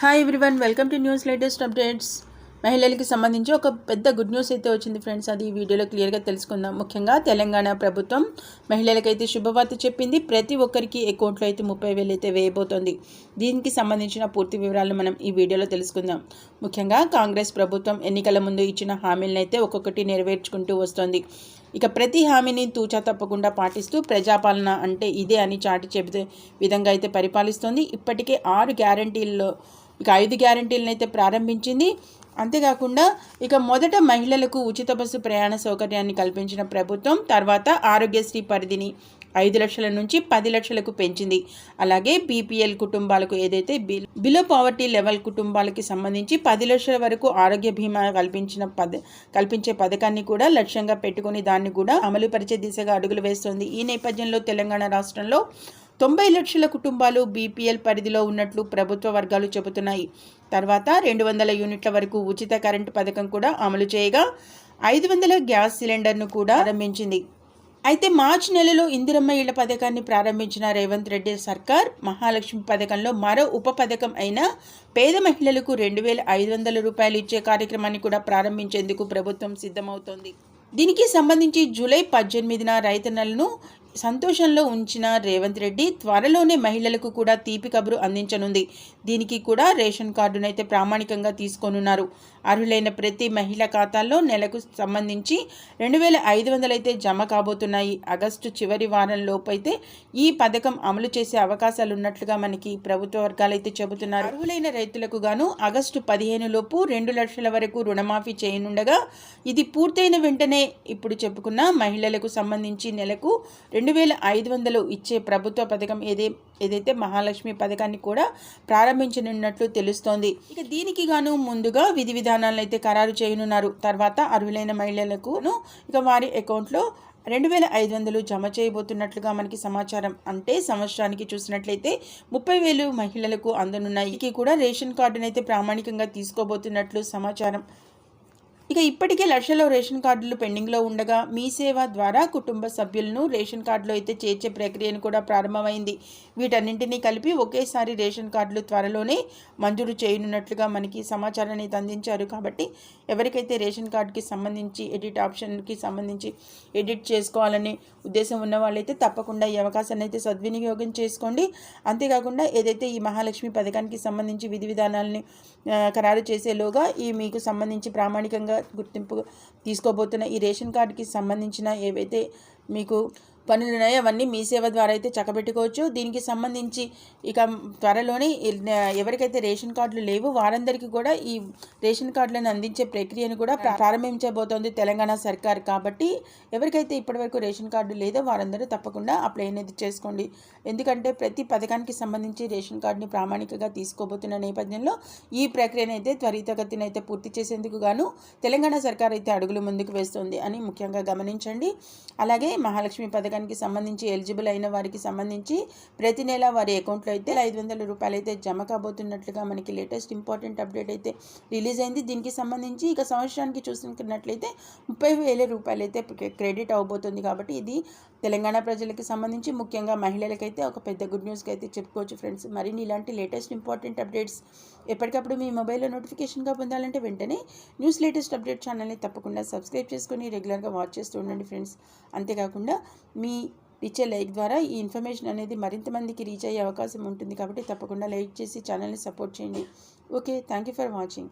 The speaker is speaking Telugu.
Hi everyone welcome to news latest updates మహిళలకి సంబంధించి ఒక పెద్ద గుడ్ న్యూస్ అయితే వచ్చింది ఫ్రెండ్స్ అది ఈ వీడియోలో క్లియర్గా తెలుసుకుందాం. ముఖ్యంగా తెలంగాణ ప్రభుత్వం మహిళలకైతే శుభవార్త చెప్పింది. ప్రతి ఒక్కరికి అకౌంట్లో అయితే ముప్పై వేలు అయితే వేయబోతోంది. దీనికి సంబంధించిన పూర్తి వివరాలు మనం ఈ వీడియోలో తెలుసుకుందాం. ముఖ్యంగా కాంగ్రెస్ ప్రభుత్వం ఎన్నికల ముందు ఇచ్చిన హామీలను అయితే ఒక్కొక్కటి నెరవేర్చుకుంటూ వస్తోంది. ఇక ప్రతి హామీని తూచా తప్పకుండా పాటిస్తూ ప్రజాపాలన అంటే ఇదే అని చాటి చెబితే విధంగా అయితే పరిపాలిస్తోంది. ఇప్పటికే ఆరు గ్యారంటీల్లో ఇక ఐదు గ్యారంటీలను అయితే ప్రారంభించింది. అంతేకాకుండా ఇక మొదట మహిళలకు ఉచిత బస్సు ప్రయాణ సౌకర్యాన్ని కల్పించిన ప్రభుత్వం తర్వాత ఆరోగ్యశ్రీ పరిధిని ఐదు లక్షల నుంచి పది లక్షలకు పెంచింది. అలాగే బీపీఎల్ కుటుంబాలకు ఏదైతే బిలో పావర్టీ లెవెల్ కుటుంబాలకి సంబంధించి పది లక్షల వరకు ఆరోగ్య బీమా కల్పించిన పద కల్పించే పథకాన్ని కూడా లక్ష్యంగా పెట్టుకుని దాన్ని కూడా అమలుపరిచే దిశగా అడుగులు వేస్తోంది. ఈ నేపథ్యంలో తెలంగాణ రాష్ట్రంలో తొంభై లక్షల కుటుంబాలు బీపీఎల్ పరిధిలో ఉన్నట్లు ప్రభుత్వ వర్గాలు చెబుతున్నాయి. తర్వాత రెండు వందల యూనిట్ల వరకు ఉచిత కరెంటు పథకం కూడా అమలు చేయగా ఐదు వందల గ్యాస్ సిలిండర్ను కూడా ప్రారంభించింది. అయితే మార్చి నెలలో ఇందిరమ్మ ఇళ్ళ పథకాన్ని ప్రారంభించిన రేవంత్ రెడ్డి సర్కార్ మహాలక్ష్మి పథకంలో మరో ఉప పథకం అయిన పేద మహిళలకు రెండు వేల ఐదు వందల రూపాయలు ఇచ్చే కార్యక్రమాన్ని కూడా ప్రారంభించేందుకు ప్రభుత్వం సిద్ధమవుతోంది. దీనికి సంబంధించి జూలై పద్దెనిమిదిన రైతన్నలను సంతోషంలో ఉంచిన రేవంత్ రెడ్డి త్వరలోనే మహిళలకు కూడా తీపి కబురు అందించనుంది. దీనికి కూడా రేషన్ కార్డునైతే ప్రామాణికంగా తీసుకోనున్నారు. అర్హులైన ప్రతి మహిళ ఖాతాల్లో నెలకు సంబంధించి రెండు వేల ఐదు వందలైతే జమ కాబోతున్నాయి. ఆగస్టు చివరి వారం లోపైతే ఈ పథకం అమలు చేసే అవకాశాలు ఉన్నట్లుగా మనకి ప్రభుత్వ వర్గాలైతే చెబుతున్నారు. అర్హులైన రైతులకు గాను ఆగస్టు పదిహేను లోపు రెండు లక్షల వరకు రుణమాఫీ చేయనుండగా ఇది పూర్తయిన వెంటనే ఇప్పుడు చెప్పుకున్న మహిళలకు సంబంధించి నెలకు రెండు రెండు వేల ఐదు వందలు ఇచ్చే ప్రభుత్వ పథకం ఏదే ఏదైతే మహాలక్ష్మి పథకాన్ని కూడా ప్రారంభించనున్నట్లు తెలుస్తోంది. ఇక దీనికి గాను ముందుగా విధి విధానాలను అయితే ఖరారు చేయనున్నారు. తర్వాత అర్హులైన మహిళలకును ఇక వారి అకౌంట్లో రెండు వేల ఐదు వందలు జమ చేయబోతున్నట్లుగా మనకి సమాచారం. అంటే సంవత్సరానికి చూసినట్లయితే ముప్పై వేలు మహిళలకు అందనున్నాయి. కూడా రేషన్ కార్డునైతే ప్రామాణికంగా తీసుకోబోతున్నట్లు సమాచారం. ఇక ఇప్పటికే లక్షలో రేషన్ కార్డులు పెండింగ్లో ఉండగా మీ సేవ ద్వారా కుటుంబ సభ్యులను రేషన్ కార్డులో అయితే చేర్చే ప్రక్రియను కూడా ప్రారంభమైంది. వీటన్నింటినీ కలిపి ఒకేసారి రేషన్ కార్డులు త్వరలోనే మంజూరు చేయనున్నట్లుగా మనకి సమాచారాన్ని అందించారు. కాబట్టి ఎవరికైతే రేషన్ కార్డుకి సంబంధించి ఎడిట్ ఆప్షన్కి సంబంధించి ఎడిట్ చేసుకోవాలనే ఉద్దేశం ఉన్న వాళ్ళైతే తప్పకుండా ఈ అవకాశాన్ని అయితే సద్వినియోగం చేసుకోండి. అంతేకాకుండా ఏదైతే ఈ మహాలక్ష్మి పథకానికి సంబంధించి విధి విధానాలని ఖరారు చేసేలోగా ఈ మీకు సంబంధించి ప్రామాణికంగా గుర్తింపు తీసుకోబోతున్న ఈ రేషన్ కార్డుకి సంబంధించిన ఏవైతే మీకు పనులు ఉన్నాయో అవన్నీ మీ సేవ ద్వారా అయితే చక్కబెట్టుకోవచ్చు. దీనికి సంబంధించి ఇక త్వరలోనే ఎవరికైతే రేషన్ కార్డులు లేవు వారందరికీ కూడా ఈ రేషన్ కార్డులను అందించే ప్రక్రియను కూడా ప్రారంభించబోతోంది తెలంగాణ సర్కార్. కాబట్టి ఎవరికైతే ఇప్పటివరకు రేషన్ కార్డు లేదో వారందరూ తప్పకుండా అప్లై అనేది చేసుకోండి. ఎందుకంటే ప్రతి పథకానికి సంబంధించి రేషన్ కార్డుని ప్రామాణికంగా తీసుకోబోతున్న నేపథ్యంలో ఈ ప్రక్రియను అయితే త్వరితగతిన అయితే పూర్తి చేసేందుకు గాను తెలంగాణ సర్కార్ అయితే అడుగులు ముందుకు వేస్తుంది అని ముఖ్యంగా గమనించండి. అలాగే మహాలక్ష్మి పథకం పథకానికి సంబంధించి ఎలిజిబుల్ అయిన వారికి సంబంధించి ప్రతి నెల వారి అకౌంట్లో అయితే ఐదు వందల రూపాయలు అయితే జమ కాబోతున్నట్లుగా మనకి లేటెస్ట్ ఇంపార్టెంట్ అప్డేట్ అయితే రిలీజ్ అయింది. దీనికి సంబంధించి ఇక సంవత్సరానికి చూసుకున్నట్లయితే ముప్పై వేల రూపాయలు అయితే క్రెడిట్ అవబోతుంది కాబట్టి ఇది తెలంగాణ ప్రజలకు సంబంధించి ముఖ్యంగా మహిళలకైతే ఒక పెద్ద గుడ్ న్యూస్కి అయితే చెప్పుకోవచ్చు ఫ్రెండ్స్. మరిన్ని ఇలాంటి లేటెస్ట్ ఇంపార్టెంట్ అప్డేట్స్ ఎప్పటికప్పుడు మీ మొబైల్లో నోటిఫికేషన్గా పొందాలంటే వెంటనే న్యూస్ లేటెస్ట్ అప్డేట్ ఛానల్ని తప్పకుండా సబ్స్క్రైబ్ చేసుకొని రెగ్యులర్గా వాచ్ చేస్తూ ఉండండి ఫ్రెండ్స్. అంతేకాకుండా మీ మీ ఇచ్చే లైక్ ద్వారా ఈ ఇన్ఫర్మేషన్ అనేది మరింత మందికి రీచ్ అయ్యే అవకాశం ఉంటుంది. కాబట్టి తప్పకుండా లైక్ చేసి ఛానల్ని సపోర్ట్ చేయండి. Okay thank you for watching.